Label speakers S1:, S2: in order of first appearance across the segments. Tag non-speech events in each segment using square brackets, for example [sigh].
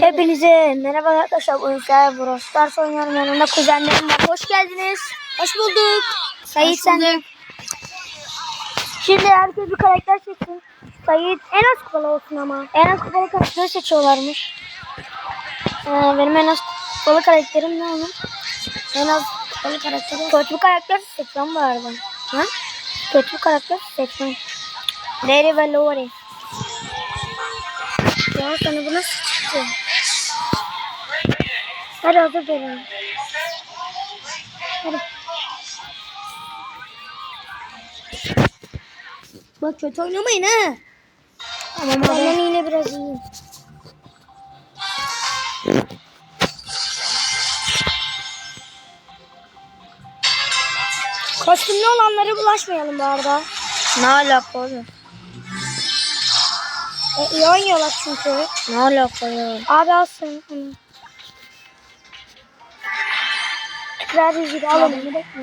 S1: Hepinize merhaba arkadaşlar. Bugün sizlerle Brawl Stars oynuyorum. Yanımda kuzenlerim var. Hoş geldiniz. Hoş bulduk. Sayit sen de. Şimdi herkes bir karakter seçsin. Sayit en az kupalı olsun ama. En az kupalı karakteri seçiyorlarmış. Ee, benim en az kupalı karakterim ne onun? En az kupalı karakterim. Kötü bir karakter seçmem bu arada. Ha? Kötü bir karakter seçmem. Rary ve Lowry. Ya sana bu nasıl çıktı? Hadi hazır verin. Hadi.
S2: Bak kötü oynamayın ha.
S1: Tamam abi. Ben yine biraz iyiyim. Kostümlü olanlara bulaşmayalım bu arada.
S2: Ne alaka oğlum?
S1: E, iyi oynuyorlar çünkü.
S2: Ne alaka ya?
S1: Abi alsın. Hı. Ver yüzüğü alalım. Bir dakika.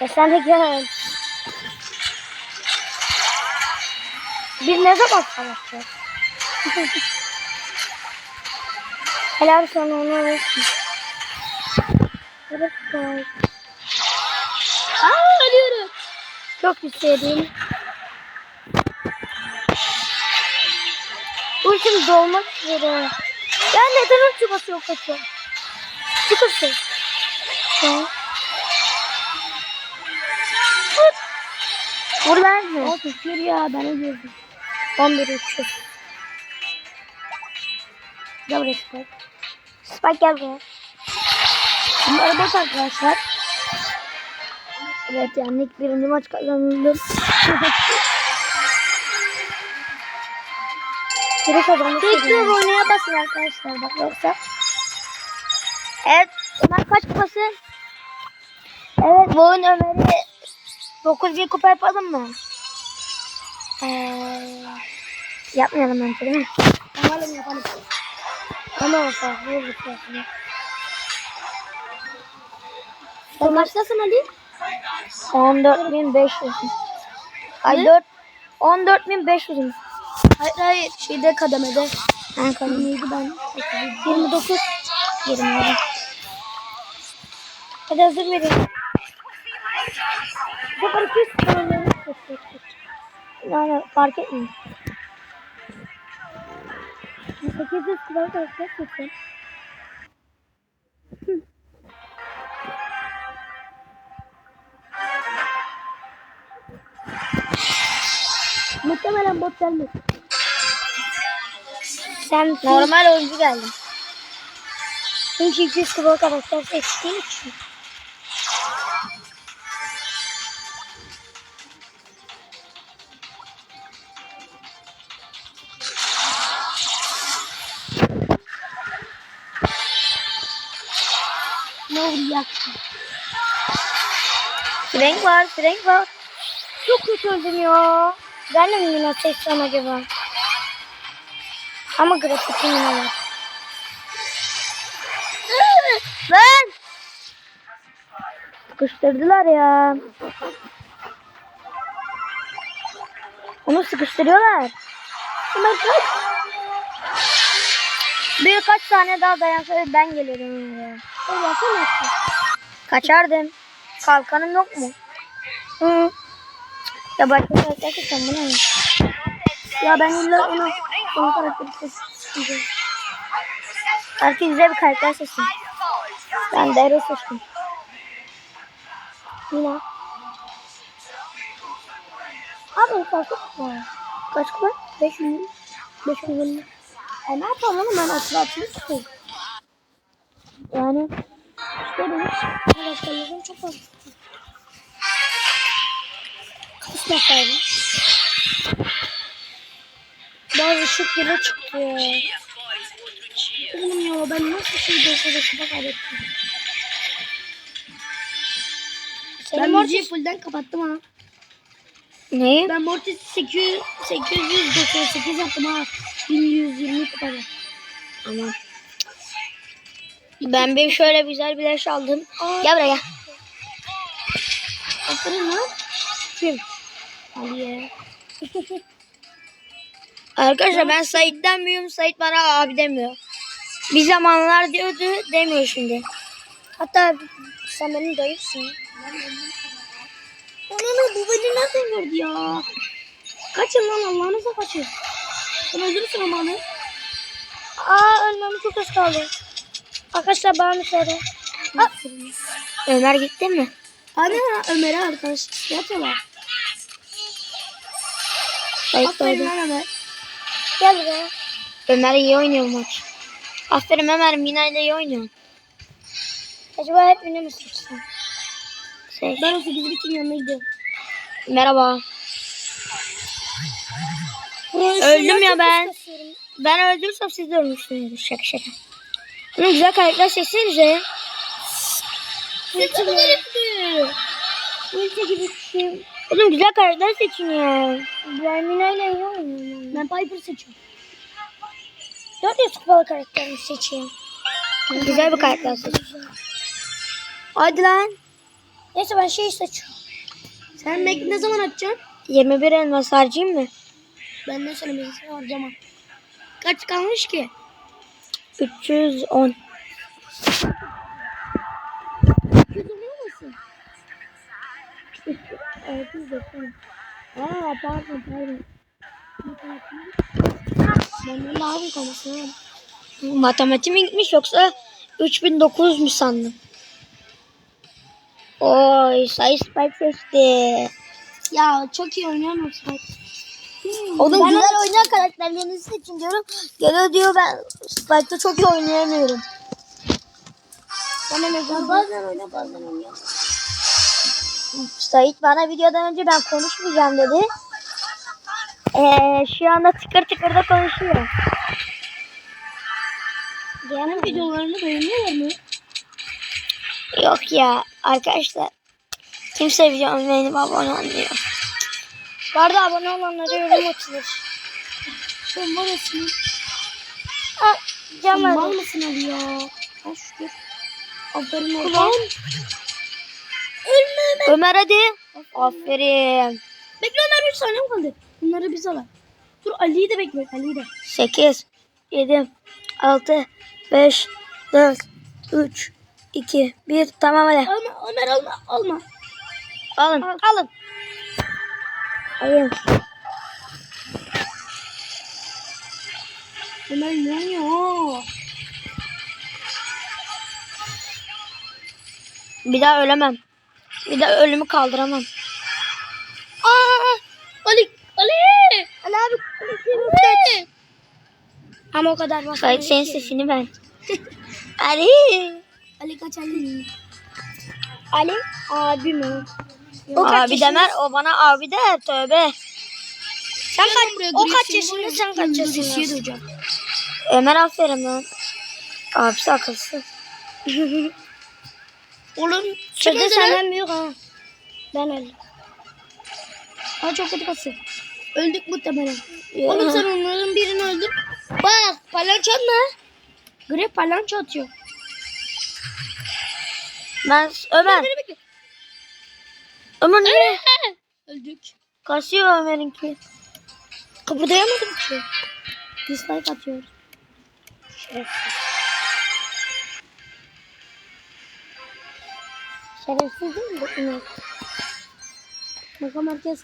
S1: E sen de gel. Biz ne zaman savaşacağız? [laughs] Helal sana onu alırsın. Evet.
S2: Aa ölüyorum.
S1: Çok istedim. Ultim dolmak üzere. Ya neden ulti basıyor kaçıyor? Çıkırsın. Tamam. Vur. Vur verme.
S2: O tutuyor ya ben ölüyorum.
S1: 11 300. Gel buraya Spike. Spike gel buraya.
S2: Bunlar bot arkadaşlar.
S1: Evet yani ilk birinci maç kazanıldı. [laughs] Biri kazandı.
S2: Tekrar oynaya basın arkadaşlar bak yoksa.
S1: Evet. Ömer kaç kupası? Evet bu oyun Ömer'i 9 bir kupa yapalım mı? Ee, yapmayalım bence değil mi?
S2: Yapalım yapalım.
S1: Ama olsa vur bir kupasını.
S2: Sen kaçtasın Ali?
S1: 14.500. Ay
S2: Ne?
S1: 4 14.500.
S2: Hayır hayır şeyde kademede.
S1: Ben kaldım.
S2: Neydi ben?
S1: 29 20 Hadi hazır verin. Bu 200 kalorları Yani fark etmiyor. 800 kilo kalorları seçin.
S2: Muhtemelen bot gelmez.
S1: Sen
S2: Normal oyuncu geldim.
S1: Çünkü 200 kilo karakter seçtiğin için.
S2: Ne olacaksın?
S1: Frank var, Frank var. Çok kötü öldüm ya. Ben de mi yine seçsem acaba? Ama grafik yine var. Lan! Sıkıştırdılar ya. Onu sıkıştırıyorlar. Ömer kaç. Birkaç tane daha dayansa ben gelirim oraya.
S2: Oynasana.
S1: Kaçardım. Kalkanım yok mu? Hı. Ya başka bu ne?
S2: Ya ben illa ona son karakteri seçeceğim.
S1: Herkes güzel bir karakter seçsin. Ben Dero seçtim. Yine.
S2: Abi farkı var.
S1: Kaç kupa?
S2: 500 550. E ne yapalım oğlum ben atlı atlı tutuyorum.
S1: Yani
S2: İşte benim karakterlerim çok fazla.
S1: kısmet sahibi. Bazı ışık gibi çıktı ya.
S2: Oğlum ya ben nasıl şey dokuzda kupa kaybettim. Ben müziği fullden kapattım ha.
S1: Neyi?
S2: Ben Mortis 800, 898 yaptım ha. 1120 kupada.
S1: Ama. Ben bir şöyle güzel bir leş aldım. Gel buraya.
S2: Aferin lan.
S1: Kim?
S2: Aliye. [laughs]
S1: Arkadaşlar ben Sait'ten büyüğüm. Sait bana abi demiyor. Bir zamanlar diyordu demiyor şimdi. Hatta sen benim dayımsın.
S2: Ananı bu beni nereden gördü ya? Kaçın lan Allah'ınıza kaçın. Sen öldürürsün ama onu.
S1: Aa ölmem çok az kaldı. Arkadaşlar bana müsaade. Aa, Ömer gitti mi?
S2: Ana Ömer'e arkadaş yapıyorlar. Aferin lan Ömer.
S1: Gel buraya. Ömer iyi oynuyor maç. Aferin Ömer Mina ile iyi oynuyor. Acaba hep Mina mı? Seç.
S2: Ben o 8 bitin yanına gidiyorum.
S1: Merhaba. Öldüm ya ben. Ben öldürsem siz de ölmüşsünüzdür. Şaka şaka. Bunun güzel karakter seçsenize.
S2: Seçim herifti.
S1: Ulti gibi bir şey. Oğlum güzel karakter seçin ya. Ben Mina ile iyi oynuyorum.
S2: Ben Piper seçiyorum.
S1: Dört yaş kupalı karakterini seçeyim. Güzel bir karakter seç. Hadi lan. Neyse ben şey seçiyorum.
S2: Sen Mac ne zaman açacaksın?
S1: 21 elmas harcayayım mı?
S2: Ben sana bir harcamam. Kaç kalmış ki?
S1: 310.
S2: Evet, yüzülüyor. Aa pardon pardon. Ben de lazım kalmasın.
S1: Matematiğe mi gitmiş yoksa 3009 mu sandım? Oy sayı spike seçti.
S2: Ya çok iyi oynayan olsun.
S1: Oğlum
S2: Ben
S1: güzel oynayan karakterlerini seçin diyorum. Geliyor diyor ben Spike'da çok iyi oynayamıyorum.
S2: Bana ne zaman? Bazen oyna bazen oyna.
S1: Sait bana videodan önce ben konuşmayacağım dedi. Ee, şu anda tıkır tıkır da konuşuyor.
S2: Diğerinin videolarını beğeniyorlar mı?
S1: Yok ya arkadaşlar. Kimse videomu beğenip abone olmuyor. Bu arada abone olanlara yorum atılır.
S2: Sen var mısın?
S1: Aa,
S2: Sen
S1: Cam
S2: mal
S1: var.
S2: mısın abi ya? Ha şükür. Aferin olsun. Ölme Ömer.
S1: Ömer hadi. Aferin.
S2: Bekle Ömer 3 saniye kaldı. Bunları biz alalım. Dur Ali'yi de bekle. Ali'yi de.
S1: 8, 7, 6, 5, 4, 3, 2, 1. Tamam hadi.
S2: Alma Ömer alma. Alma.
S1: Alın.
S2: Al.
S1: Alın. Alın.
S2: Ömer ne oynuyor?
S1: Bir daha ölemem. Bir daha ölümü kaldıramam.
S2: Aa! Ali! Ali!
S1: Ali abi.
S2: Ali!
S1: Ama o kadar bak. Sait senin sesini ben. [laughs] Ali.
S2: Ali kaç Ali?
S1: Ali abi mi?
S2: O kaç
S1: abi demer o bana abi der tövbe.
S2: Sen kaç,
S1: o kaç yaşında, sen kaç yaşındasın? Ömer aferin lan. Abisi akılsız. [laughs]
S2: Oğlum
S1: Sözde
S2: çıkmadı lan.
S1: senden büyük ha. Ben öldüm.
S2: Aa çok kötü kasıyor. Öldük muhtemelen. Oğlum sen onların birini öldür. Bak palanço ne? Grep palanço atıyor.
S1: Ben Ömer.
S2: Beni bekle.
S1: Ömer niye? [laughs]
S2: Öldük.
S1: Kasıyor Ömer'inki.
S2: Kıpırdayamadım ki. Dislike atıyor.
S1: Şerefsiz. Şerefsiz değil mi inek?
S2: Bakalım herkes.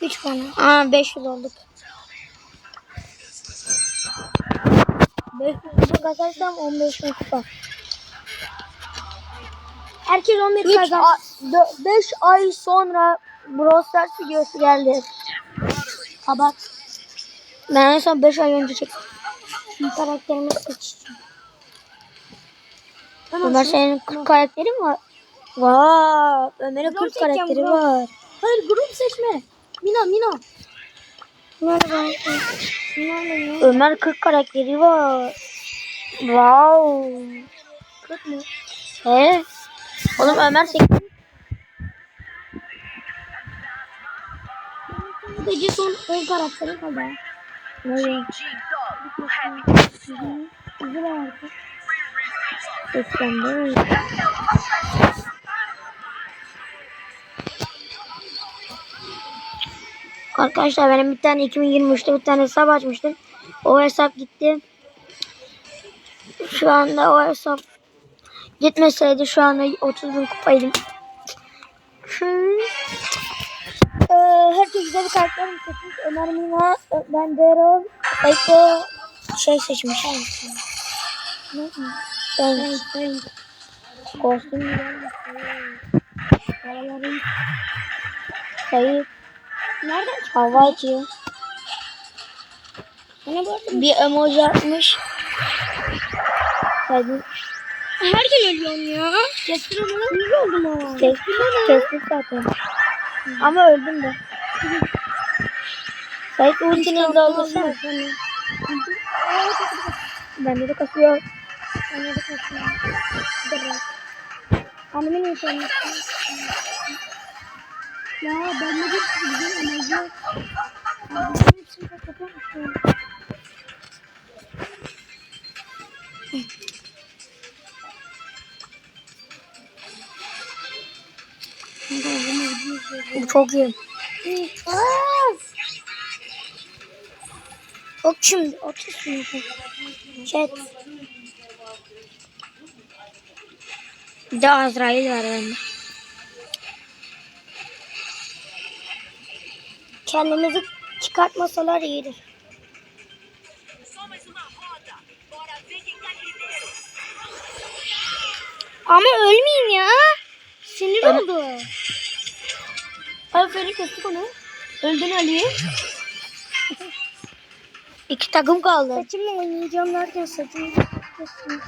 S1: 3 tane. Aa 500 olduk. 500 kazarsam 15 bin kupa.
S2: Herkes 11
S1: 3
S2: kazan.
S1: 5 ay sonra Brawl Stars videosu geldi.
S2: Kabak.
S1: Ben en son 5 ay önce çektim. Karakterimi seçeceğim. Ömer senin 40 karakterin var. Vay, Ömer'in
S2: Grup
S1: 40
S2: seçeceğim,
S1: karakteri
S2: grup.
S1: var.
S2: Hayır grup seçme. Mina Mina.
S1: Merhaba.
S2: Mina ne?
S1: Ömer 40 karakteri var. Wow.
S2: 40 mı?
S1: He? Oğlum Ömer 8.
S2: Gece son 10 karakteri kaldı.
S1: Ne?
S2: Güzel artık.
S1: Seslendi. Arkadaşlar benim bir tane 2023'te bir tane hesap açmıştım. O hesap gitti. Şu anda o hesap gitmeseydi şu anda 30 bin kupaydım. Ee, herkes güzel bir karakter mi seçmiş? Ömer Mina, ben Daryl, Eko şey seçmiş. Ne? Ben, ben. Kostüm güzel. Paraları. Sayı. Nereden çıktı? Hava açıyor.
S2: Bana arada
S1: Bir emoji atmış. Saydı.
S2: her gün ölüyorsun ya. Kestir onu. Yüz oldum ama.
S1: Kestik, kestik zaten. Ama öldüm de. Sayık ultini hızlı oldursana. Bende de kasıyor.
S2: Da kasıyor. Dur. Annemin internet. Ya ben de bir sürü enerji yok. Ben hepsini kapatmışım.
S1: Çok iyi. Bak şimdi atıyorsun. Chat. Bir de Azrail var bende. Kendimizi çıkartmasalar iyidir.
S2: Ama ölmeyeyim ya. Sinir
S1: Öl-
S2: oldu. Aferin kestik onu. Öldün Ali. [laughs]
S1: İki takım kaldı.
S2: Saçımla oynayacağım derken saçımı kestim.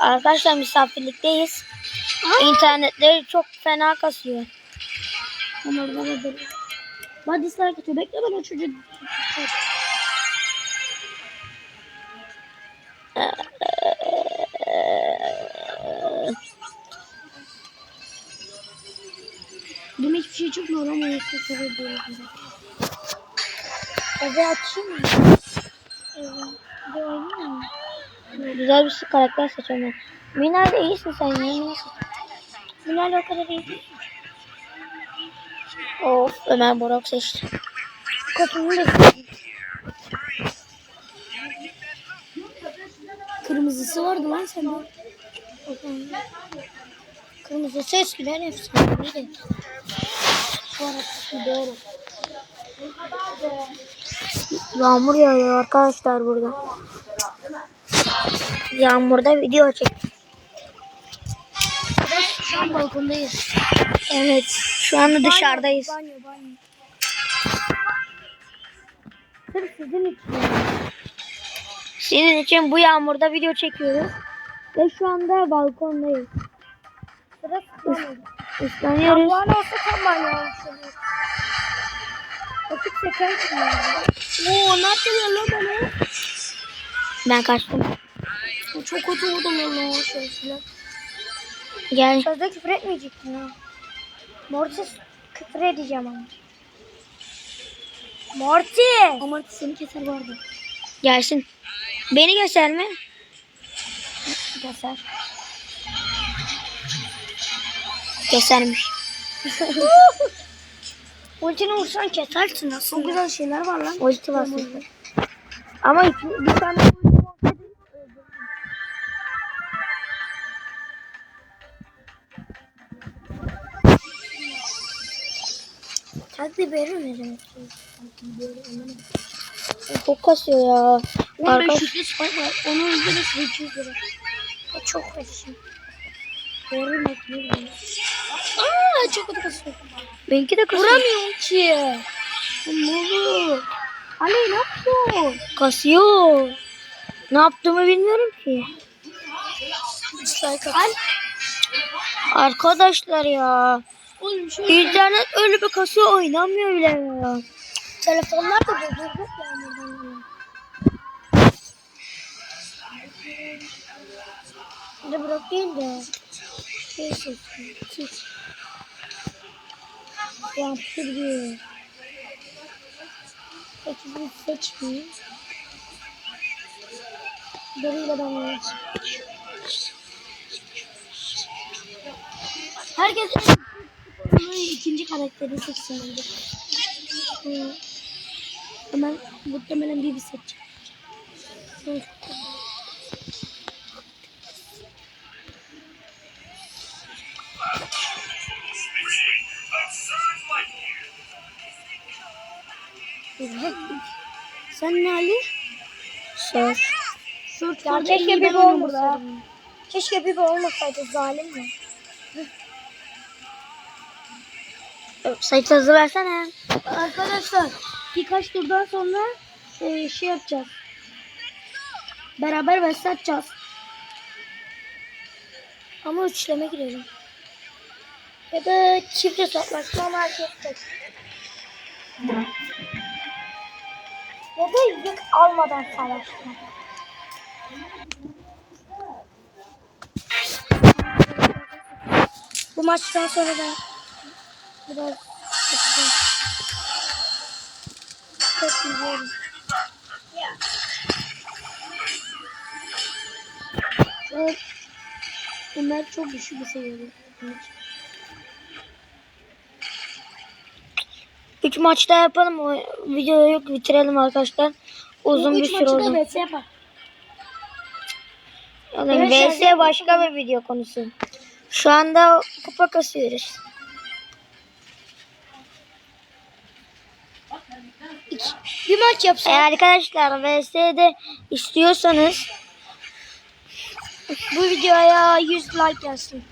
S1: Arkadaşlar misafirlikteyiz. İnternetleri çok fena kasıyor.
S2: Ama bana da Bana dislike atıyor. Bekle ben o çocuğu. Demek hiçbir şey çıkmıyor ama yoksa sebep.
S1: Eve? Bir oynayayım mı? Güzel bir karakter seçemem. Minal de iyisin sen ya. Minal seç. Minal o kadar iyi değil. Of Ömer Borok seçti.
S2: Kotunu da. Kırmızısı vardı lan sende.
S1: Kırmızı eskiden efsaneydi.
S2: Arada doğru.
S1: Yağmur yağıyor arkadaşlar burada. Yağmurda video çek.
S2: Şu an balkondayız.
S1: Evet. Şu anda dışarıdayız.
S2: Banyo banyo. Sırf sizin için.
S1: Sizin için bu yağmurda video çekiyoruz. Ve şu anda balkondayız.
S2: Sırf banyo.
S1: Islanıyoruz.
S2: Banyo olsa tam banyo olur. Vakit seker çıkmıyor. Oo ne yapıyorlar lan bana?
S1: Ben kaçtım.
S2: Bu çok kötü oldu lan o şeyler.
S1: Gel.
S2: Sözde küfür etmeyecektin ha. Mortis küfür edeceğim ama. Mortis! Ama seni keser vardı.
S1: Gelsin. Beni gösterme.
S2: Keser.
S1: Kesermiş.
S2: Ultini vursan kesersin aslında. Çok güzel şeyler var lan.
S1: Ulti basın. Ama iki, bir tane ulti
S2: Takdir verir demek?
S1: çok kasıyor ya.
S2: Orada
S1: Arkadaş,
S2: şükrü spike var. Onun üzerine 200 lira. O çok resim. Doğru mu? Aa çok kötü kasıyor.
S1: Benimki de kasıyor.
S2: Vuramıyorum ki. Oldu? Ali ne yapıyorsun?
S1: Kasıyor. Ne yaptığımı bilmiyorum ki. Al. Arkadaşlar ya.
S2: Oğlum şu
S1: İnternet öyle bir kasıyor oynamıyor bile ya.
S2: telefonlar da dolayı. Bir de bırak değil de. Şey. Diyor. Peki bunu seçmeyeyim. Darıyla ben oynayayım. Herkes ikinci karakteri seçsin bence. Hemen muhtemelen bir bir seçeceğim. Hı.
S1: Ya keşke bir olmasa. Keşke bir olmasaydı zalim mi? Sayı hızlı versene.
S2: Arkadaşlar birkaç turdan sonra e, şey yapacağız. Beraber vs atacağız.
S1: Ama üçleme girelim. Ya da çift hesaplaşma ama herkes tek. Ya da yük almadan savaşma. Bu maçtan sonra da biraz yapacağım. Çok güzel.
S2: Evet. Ömer çok güçlü bir seviyordu.
S1: Üç maçta yapalım. O videoyu bitirelim arkadaşlar. Uzun bir
S2: Üç
S1: süre
S2: maçı
S1: oldu.
S2: da vs yapar.
S1: Yani
S2: Evet,
S1: VS başka bir video konusu. Şu anda kupa kasıyoruz.
S2: Bir maç yapsak.
S1: Eğer arkadaşlar VS'de istiyorsanız
S2: Bu videoya 100 like gelsin.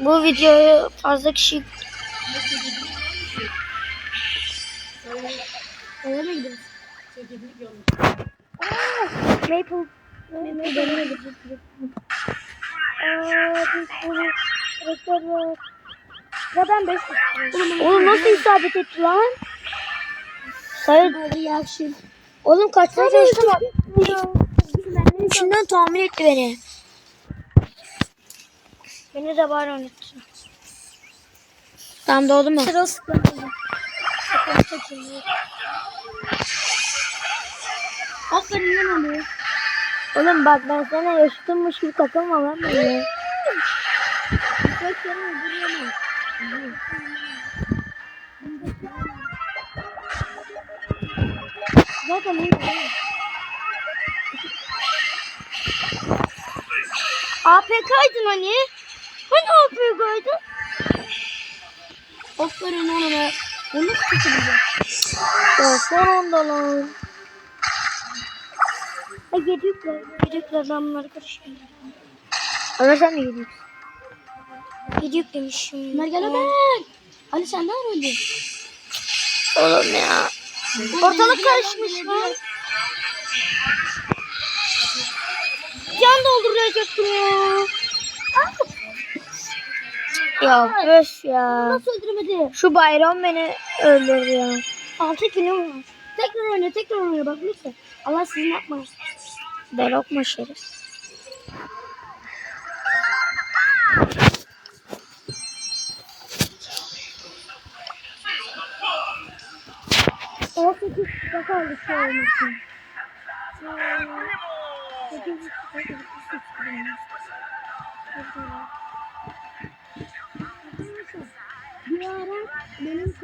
S1: bu videoyu fazla kişi
S2: Öyle mi gidiyoruz?
S1: Maple
S2: Mehmet dönüyor.
S1: Ya ben 5 Oğlum nasıl isabet etti lan? Sayın
S2: Hadi yakşın.
S1: Oğlum kaç tane çalıştım? İçinden tahmin etti beni. Beni de bari unutsun. Tamam doğdu mu?
S2: Sıra sıklandı. Aferin lan Ali.
S1: Oğlum bak ben sana yaşıtımmış gibi takılma lan beni.
S2: Birkaç kere öldürüyorum. Zaten iyi?
S1: APK'ydın hani. Hani APK'ydın?
S2: Aferin ona. Onu tutacağım.
S1: Ya son anda. Ha yedikler. Yedikler adamlar karışıyor. Ömer sen de yedik. Yedik demişim.
S2: Ömer gel Ömer. Ali sen nerede öldün?
S1: Oğlum ya. Ortalık karışmış lan. Can dolduracaktım ya. Ya öf ya.
S2: Nasıl öldüremedi?
S1: Şu bayram beni öldürdü ya.
S2: 6 kilo var. Tekrar oyna tekrar oyna bak lütfen. Allah sizin yapmaz.
S1: Berok maşarız.
S2: O 8 kupa kaldı şu an için. Sekiz. Bir ara benim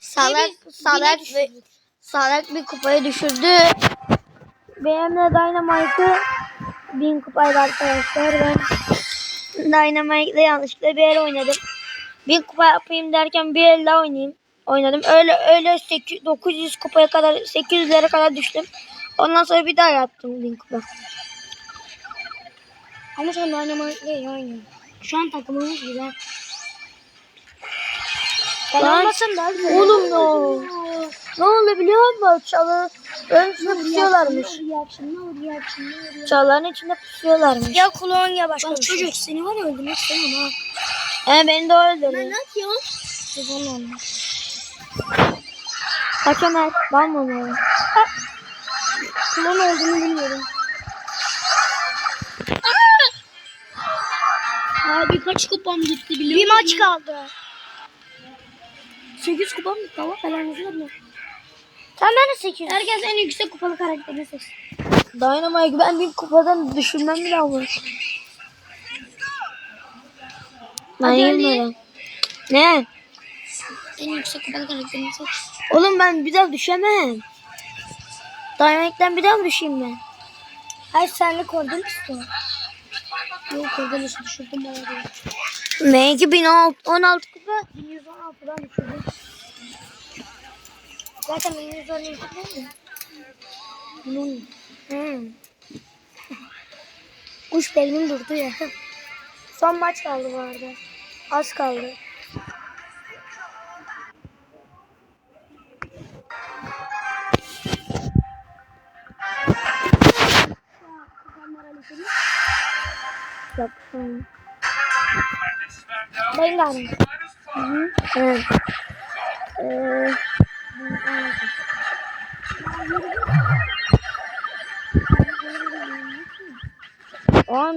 S1: Salak salak bir salak bir kupaya düşürdü. Benimle Dynamite'ı bin kupaydı arkadaşlar. Ben Dynamite'le yanlışlıkla bir el oynadım. Bin kupa yapayım derken bir el daha oynayayım. Oynadım. Öyle öyle 8, 900 kupaya kadar 800'lere kadar düştüm. Ondan sonra bir daha yaptım bin kupa.
S2: Ama sen oynamakla iyi oynuyorsun. Şu an takımımız güzel. Ben
S1: Lan,
S2: olmasam daha güzel.
S1: Oğlum ne Ne oldu biliyor musun? Çalı ön içinde pusuyorlarmış. Çalıların içinde pusuyorlarmış.
S2: Ya kulağın ya başka Bak çocuk seni var ya öldürmek istemem ha.
S1: He beni de öldürdü.
S2: Ne yapıyorsun? Güzel olmuş.
S1: Kaç Ömer? Ben mi oynuyorum?
S2: Kulağın olduğunu bilmiyorum. Abi kaç kupam gitti biliyor
S1: Bir maç kaldı.
S2: 8 kupam gitti ama falan yazıyor
S1: Tamam ben de 800.
S2: Herkes en yüksek kupalı karakterini seçsin.
S1: Dynamite ben bir kupadan düşürmem bile olur. Ben yemedim. Ne?
S2: En yüksek kupalı karakterini seç.
S1: Oğlum ben bir daha düşemem. Dynamite'den bir daha mı düşeyim ben? Hayır senlik oradan istiyorum.
S2: Yok nasıl düşürdüm bayağı değil.
S1: Ben 2016 kupa 1116'dan düşürdüm.
S2: Zaten 1112 değil mi?
S1: Hmm. Hmm. [laughs] Kuş beynim durdu ya. [laughs] Son maç kaldı bu arada. Az kaldı. Yok. Hmm. Rengarenk. Hı Hı Evet. Ee.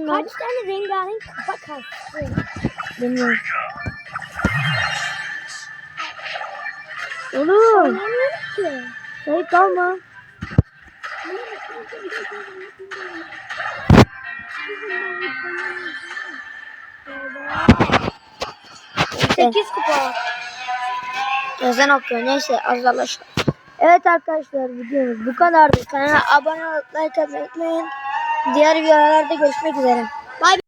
S1: Kaç tane rengarenk kafa kalktı? Bilmiyorum. Oğlum. Sayıp kalma. Thank you. 8 kupa var. Yazan okuyor. Neyse az. Evet arkadaşlar videomuz bu kadardı. Kanala abone olup like atmayı unutmayın. Diğer videolarda görüşmek üzere.